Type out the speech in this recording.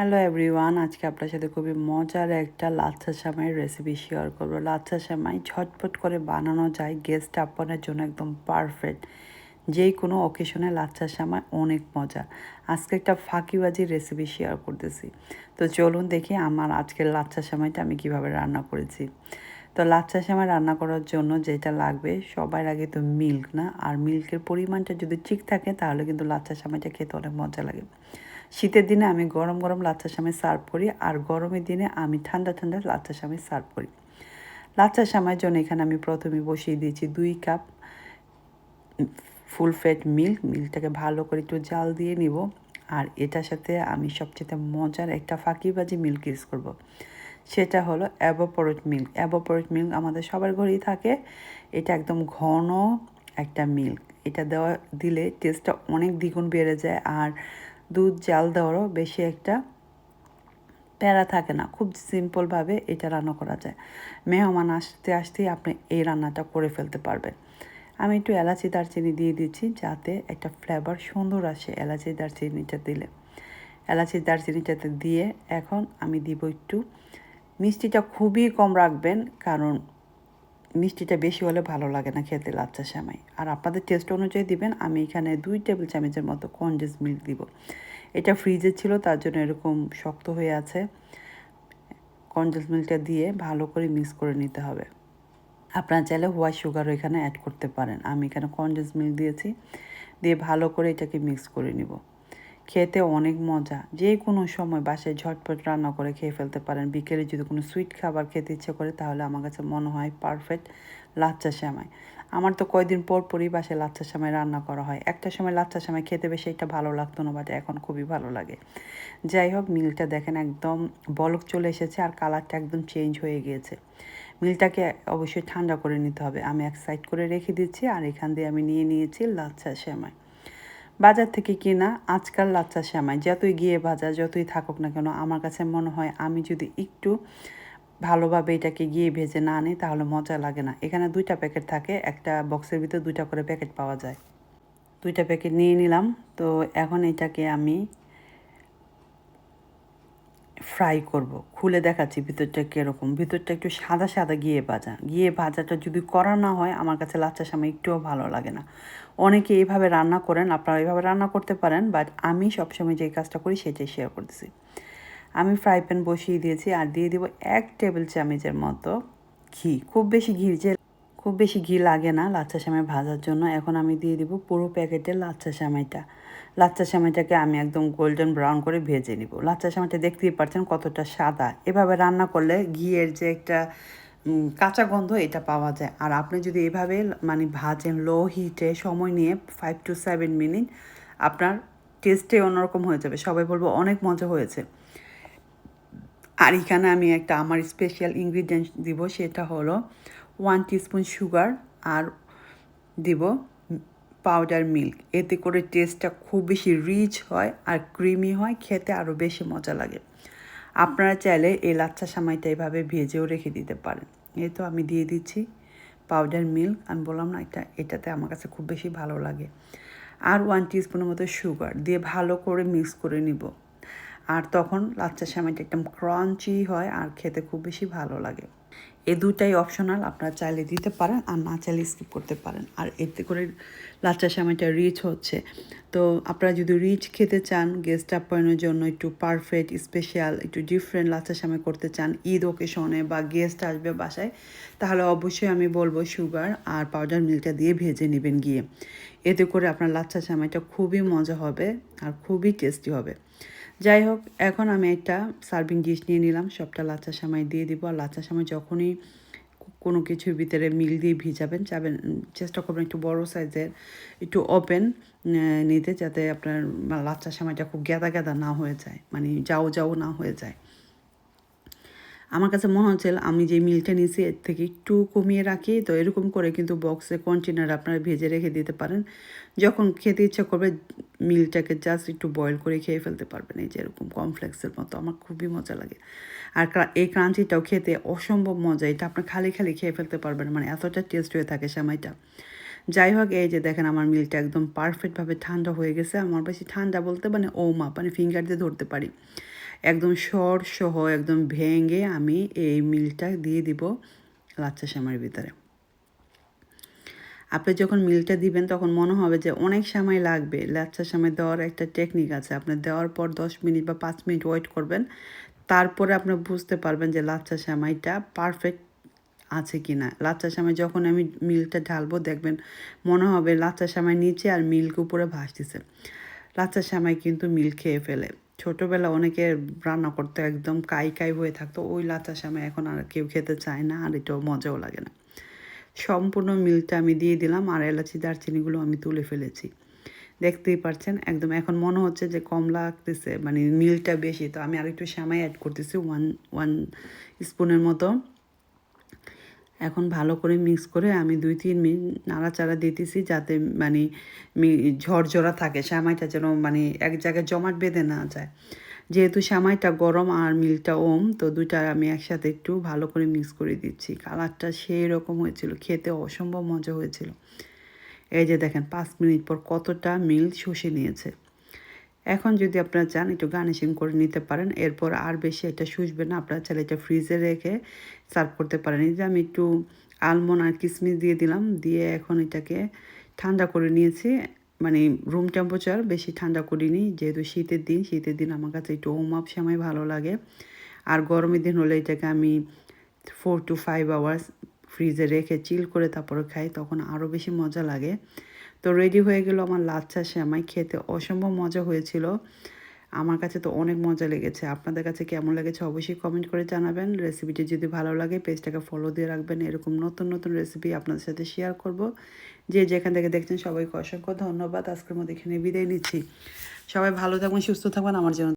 Hello everyone আজকে আপনার সাথে খুবই মজার একটা লাচ্ছা সামাইয়ের রেসিপি শেয়ার করব। লাচ্ছা সামাই ঝটপট করে বানানো যায়। গেস্ট আপনের জন্য একদম পারফেক্ট যেই কোনো অকেশনে লাচ্ছা সামাই অনেক মজা। আজকে একটা ফাঁকিবাজি রেসিপি শেয়ার করতেছি। তো চলুন দেখি আমার আজকের লাচ্ছা সামাইটা আমি কীভাবে রান্না করেছি। তো লাচ্ছা সামাই রান্না করার জন্য যেটা লাগবে, সবার আগে তো মিল্ক না? আর মিল্কের পরিমাণটা যদি ঠিক থাকে, তাহলে কিন্তু লাচ্ছা সামাইটা খেতে অনেক মজা লাগে। শীতের দিনে আমি গরম গরম লাচ্ছা সামাই সার্ভ করি আর গরমের দিনে আমি ঠান্ডা ঠান্ডা লাচ্ছা সামাই সার্ভ করি। লাচ্ছা সামাইয়ের জন্য এখানে আমি প্রথমে বসিয়ে দিয়েছি দুই কাপ ফুল ফ্যাট মিল্ক। মিল্কটাকে ভালো করে একটু জাল দিয়ে নিব আর এটার সাথে আমি সবচেয়ে মজার একটা ফাঁকিবাজি মিল্ক ইউজ করব। সেটা হলো অ্যাবোপোরেট মিল্ক। অ্যাবোপোরেট মিল্ক আমাদের সবার ঘরেই থাকে। এটা একদম ঘন একটা মিল্ক। এটা দেওয়া দিলে টেস্টটা অনেক দ্বিগুণ বেড়ে যায় আর দুধ, জাল দেওয়ারও বেশি একটা প্যারা থাকে না। খুব সিম্পলভাবে এটা রান্না করা যায়। মেহমান আসতে আসতেই আপনি এই রান্নাটা করে ফেলতে পারবেন। আমি একটু এলাচি দারচিনি দিয়ে দিচ্ছি যাতে একটা ফ্লেভার সুন্দর আসে এলাচি দারচিনিটা দিলে। এলাচি দারচিনিটাতে দিয়ে এখন আমি দিব একটু, মিষ্টিটা খুবই কম রাখবেন কারণ মিষ্টিটা বেশি হলে ভালো লাগে না খেতে লাচ্চা সেমাই। আর আপনাদের টেস্ট অনুযায়ী দিবেন, আমি এখানে দুই টেবিল চামচের মতো কনডেন্স মিল্ক দিব। এটা ফ্রিজে ছিল, তার জন্য এরকম শক্ত হয়ে আছে। কনডেন্স মিল্কটা দিয়ে ভালো করে মিক্স করে নিতে হবে। আপনারা চাইলে হোয়াইট সুগারও এখানে অ্যাড করতে পারেন। আমি এখানে কনডেন্স মিল্ক দিয়েছি, দিয়ে ভালো করে এটাকে মিক্স করে নিব। খেতে অনেক মজা। যে কোনো সময় বাসায় ঝটপট রান্না করে খেয়ে ফেলতে পারেন। বিকেলে যদি কোনো সুইট খাবার খেতে ইচ্ছে করে, তাহলে আমার কাছে মনে হয় পারফেক্ট লাচ্চা শ্যামাই আমার তো কয়দিন পর পরই বাসায় লাচ্চা শ্যামাই রান্না করা হয়। একটা সময় লাচ্চা শ্যামাই খেতে বেশি একটা ভালো লাগতো না বাট এখন খুবই ভালো লাগে। যাই হোক মিলটা দেখেন একদম বলক চলে এসেছে আর কালারটা একদম চেঞ্জ হয়ে গিয়েছে। মিলটাকে অবশ্যই ঠান্ডা করে নিতে হবে। আমি এক সাইড করে রেখে দিচ্ছি আর এখান দিয়ে আমি নিয়ে নিয়েছি লাচ্ছা শ্যামাই বাজার থেকে কিনা আজকাল লাচ্চা শ্যামাই যতই গিয়ে বাজার, যতই থাকুক না কেন, আমার কাছে মনে হয় আমি যদি একটু ভালোভাবে এটাকে গিয়ে ভেজে না আনি, তাহলে মজা লাগে না। এখানে দুইটা প্যাকেট থাকে, একটা বক্সের ভিতরে দুইটা করে প্যাকেট পাওয়া যায়। দুইটা প্যাকেট নিয়ে নিলাম, তো এখন এটাকে আমি ফ্রাই করব। খুলে দেখাচ্ছি ভিতরটা কীরকম। ভিতরটা একটু সাদা সাদা গিয়ে ভাজা। গিয়ে ভাজাটা যদি করা না হয়, আমার কাছে লাচ্চা সময় একটুও ভালো লাগে না। অনেকে এইভাবে রান্না করেন, আপনারা এইভাবে রান্না করতে পারেন বাট আমি সবসময় যে কাজটা করি, সেটাই শেয়ার করতেছি। আমি ফ্রাই প্যান বসিয়ে দিয়েছি, আর দিয়ে দিব এক টেবিল চামচের মতো ঘি। খুব বেশি ঘি যে খুব বেশি ঘি লাগে না লাচ্চা সামাই ভাজার জন্য। এখন আমি দিয়ে দিব পুরো প্যাকেটের লাচ্চা সামাইটা। লাচ্চা সামাইটাকে আমি একদম গোল্ডেন ব্রাউন করে ভেজে নিব। লাচ্চা সামাইটা দেখতেই পাচ্ছেন কতটা সাদা। এভাবে রান্না করলে ঘিয়ের যে একটা কাঁচা গন্ধ এটা পাওয়া যায়। আর আপনি যদি এভাবে মানে ভাজেন লো হিটে সময় নিয়ে ফাইভ টু সেভেন মিনিট আপনার টেস্টে অন্যরকম হয়ে যাবে। সবাই বলব অনেক মজা হয়েছে। আর এখানে আমি একটা আমার স্পেশাল ইনগ্রিডিয়েন্ট দিব, সেটা হলো ওয়ান টিস্পুন সুগার আর দিব পাউডার মিল্ক। এতে করে টেস্টটা খুব বেশি রিচ হয় আর ক্রিমি হয়, খেতে আরও বেশি মজা লাগে। আপনারা চাইলে এই লাচ্ছা সামাইটা এভাবে ভেজেও রেখে দিতে পারেন। এই তো আমি দিয়ে দিচ্ছি পাউডার মিল্ক। আমি বললাম না, এটা, এটাতে আমার কাছে খুব বেশি ভালো লাগে। আর ওয়ান টিস্পুনের মতো সুগার দিয়ে ভালো করে মিক্স করে নিব। আর তখন লাচ্চা সামাইটা একদম ক্রাঞ্চি হয় আর খেতে খুব বেশি ভালো লাগে। এ দুটাই অপশনাল আপনারা চাইলে দিতে পারেন আর না চাইলে স্কিপ করতে পারেন। আর এতে করে লাচ্চা সামাইটা রিচ হচ্ছে। তো আপনারা যদি রিচ খেতে চান গেস্ট আপ্যায়নের জন্য একটু পারফেক্ট স্পেশাল একটু ডিফারেন্ট লাচ্চা সামাই করতে চান, ঈদ ওকেশনে বা গেস্ট আসবে বাসায়, তাহলে অবশ্যই আমি বলব সুগার আর পাউডার মিল্কটা দিয়ে ভেজে নেবেন গিয়ে। এতে করে আপনার লাচ্চা সামাইটা খুবই মজা হবে আর খুবই টেস্টি হবে। যাই হোক, এখন আমি একটা সার্ভিং ডিশ নিয়ে নিলাম। সবটা লাচা সামাই দিয়ে দিব। আর লাচা সামাই যখনই কোনো কিছুর ভিতরে মিল দিয়ে ভিজাবেন, চাবেন চেষ্টা করবেন একটু বড় সাইজের, একটু ওপেন নিতে, যাতে আপনার লাচ্চা সামাইটা খুব গ্যাদা গ্যাদা না হয়ে যায় মানে যাও যাও না হয়ে যায়। আমার কাছে মনে হচ্ছে আমি যে মিলটা নিয়েছি, এর থেকে একটু কমিয়ে রাখি। তো এরকম করে কিন্তু বক্সে কন্টেনার আপনারা ভেজে রেখে দিতে পারেন। যখন খেতে ইচ্ছা করবে, মিলটাকে জাস্ট একটু বয়েল করে খেয়ে ফেলতে পারবেন। এই যে এরকম কমফ্লেক্সের মতো, আমার খুবই মজা লাগে। আর এই ক্রাঞ্চিটাও খেতে অসম্ভব মজা, এটা আপনি খালি খালি খেয়ে ফেলতে পারবেন। মানে এতটা টেস্ট হয়ে থাকে সময়টা যাই হোক, এই যে দেখেন আমার মিলটা একদম পারফেক্টভাবে ঠান্ডা হয়ে গেছে। আমার বেশি ঠান্ডা বলতে মানে ও মা মানে ফিঙ্গার দিয়ে ধরতে পারি। একদম সর সহ, একদম ভেঙে আমি এই মিলটা দিয়ে দিব লাচ্চা শ্যামার ভিতরে। আপনি যখন মিলটা দিবেন, তখন মনে হবে যে অনেক সময় লাগবে। লাচ্চার সময় দেওয়ার একটা টেকনিক আছে। আপনি দেওয়ার পর দশ মিনিট বা পাঁচ মিনিট ওয়েট করবেন। তারপরে আপনি বুঝতে পারবেন যে লাচ্চা সামাইটা পারফেক্ট আছে কি না লাচ্চা সেমাই যখন আমি মিলটা ঢালবো, দেখবেন মনে হবে লাচ্চা সামাই নিচে আর মিল্ক উপরে ভাসতেছে। লাচ্চা সামাই কিন্তু মিল খেয়ে ফেলে। ছোটোবেলা অনেকে রান্না করতে, একদম কাই কাই হয়ে থাকতো, ওই লাচা সামে এখন আর কেউ খেতে চায় না, আর এটাও মজাও লাগে না। সম্পূর্ণ মিলটা আমি দিয়ে দিলাম, আর এলাচি, দারচিনিগুলো আমি তুলে ফেলেছি। দেখতেই পারছেন, একদম এখন মনে হচ্ছে যে কম লাগতেছে মানে মিলটা বেশি, তো আমি আর একটু শ্যামাই অ্যাড করতেছি ওয়ান ওয়ান স্পুনের মতো। এখন ভালো করে মিক্স করে আমি দুই, তিন মিনিট নাড়াচাড়া দিতেছি যাতে মানে ঝরঝরা থাকে শ্যামাইটা যেন মানে এক জায়গায় জমাট বেঁধে না যায়। যেহেতু শ্যামাইটা গরম আর মিলটা ওম, তো দুইটা আমি একসাথে একটু ভালো করে মিক্স করে দিচ্ছি। কালারটা সেই রকম হয়েছিল, খেতে অসম্ভব মজা হয়েছিল। এই যে দেখেন, পাঁচ মিনিট পর কতটা মিল শুষে নিয়েছে। এখন যদি আপনারা চান একটু গার্নিশিং করে নিতে পারেন, এরপর আর বেশি এটা শুষবে না, আপনারা চাইলে এটা ফ্রিজে রেখে সার্ভ করতে পারেন। এই যে আমি একটু আলমন্ড আর কিশমিশ দিয়ে দিলাম, দিয়ে এখন এটাকে ঠান্ডা করে নিয়েছি। মানে রুম টেম্পারেচার বেশি ঠান্ডা করিনি, যেহেতু শীতের দিন শীতের দিন আমার কাছে একটু ওম আপ সময় ভালো লাগে। আর গরমের দিন হলে এটাকে আমি ফোর টু ফাইভ আওয়ার্স ফ্রিজে রেখে চিল করে তারপরে খাই, তখন আরও বেশি মজা লাগে। তো রেডি হয়ে গেল আমার লাচ্ছা শ্যামাই। খেতে অসম্ভব মজা হয়েছিল। আমার কাছে তো অনেক মজা লেগেছে। আপনাদের কাছে কেমন লেগেছে অবশ্যই কমেন্ট করে জানাবেন। রেসিপিটি যদি ভালো লাগে পেজটাকে ফলো দিয়ে রাখবেন। এরকম নতুন নতুন রেসিপি আপনাদের সাথে শেয়ার করব। যে যেখান থেকে দেখছেন, সবাইকে অসংখ্য ধন্যবাদ। আজকের মধ্যে এখানে বিদায় নিচ্ছি। সবাই ভালো থাকবেন, সুস্থ থাকবেন। আমার জন্য